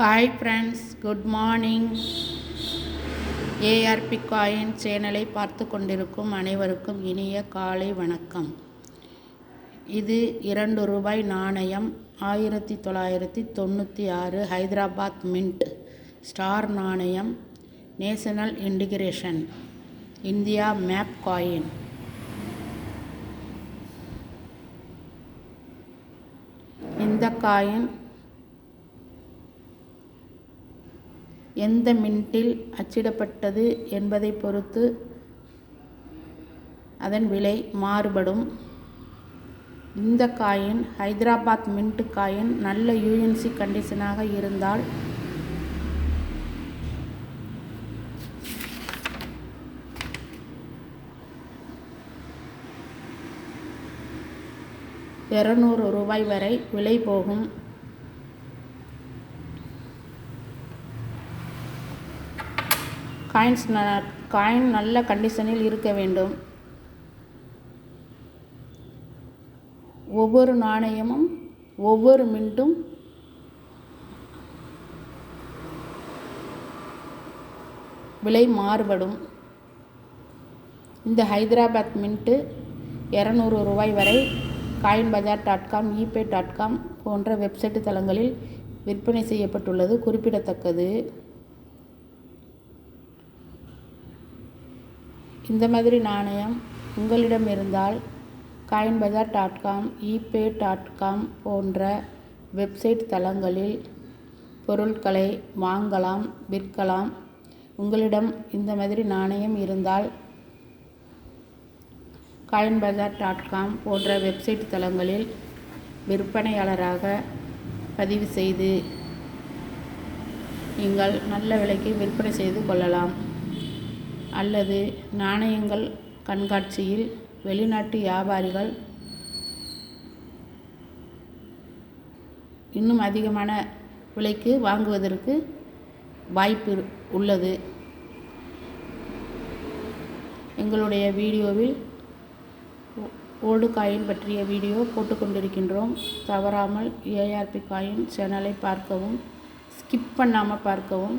Hi friends good morning ARP coin சேனலை பார்த்து கொண்டிருக்கும் அனைவருக்கும் இனிய காலை வணக்கம். இது இரண்டு ரூபாய் நாணயம் ஆயிரத்தி தொள்ளாயிரத்தி தொண்ணூற்றி ஆறு ஹைதராபாத் மின்ட் ஸ்டார் நாணயம் national integration India map coin இந்த காயின் எந்த மின்ட்டில் அச்சிடப்பட்டது என்பதை பொறுத்து அதன் விலை மாறுபடும். இந்த காயின் ஹைதராபாத் மின்ட் காயின் நல்ல யூஎன்சி கண்டிஷனாக இருந்தால் இரநூறு ரூபாய் வரை விலை போகும். காயின்ஸ் ந காயின் நல்ல கண்டிஷனில் இருக்க வேண்டும். ஒவ்வொரு நாணயமும் ஒவ்வொரு மின்ட்டும் விலை மாறுபடும். இந்த ஹைதராபாத் மின்ட்டு இரநூறு ரூபாய் வரை coin bazaar dot com eBay dot com போன்ற வெப்சைட் தளங்களில் விற்பனை செய்யப்பட்டுள்ளது குறிப்பிடத்தக்கது. இந்த மாதிரி நாணயம் உங்களிடம் இருந்தால் coin bazaar dot com eBay dot com போன்ற வெப்சைட் தளங்களில் பொருட்களை வாங்கலாம் விற்கலாம். உங்களிடம் இந்த மாதிரி நாணயம் இருந்தால் காயின் பஜார் டாட் காம் போன்ற வெப்சைட் தளங்களில் விற்பனையாளராக பதிவு செய்து நீங்கள் நல்ல விலைக்கு விற்பனை செய்து கொள்ளலாம். அல்லது நாணயங்கள் கண்காட்சியில் வெளிநாட்டு வியாபாரிகள் இன்னும் அதிகமான விலைக்கு வாங்குவதற்கு வாய்ப்பு உள்ளது. எங்களுடைய வீடியோவில் ஓல்டு காயின் பற்றிய வீடியோ போட்டுக்கொண்டிருக்கின்றோம் தவறாமல் ஏஆர்பி காயின் சேனலை பார்க்கவும் ஸ்கிப் பண்ணாமல் பார்க்கவும்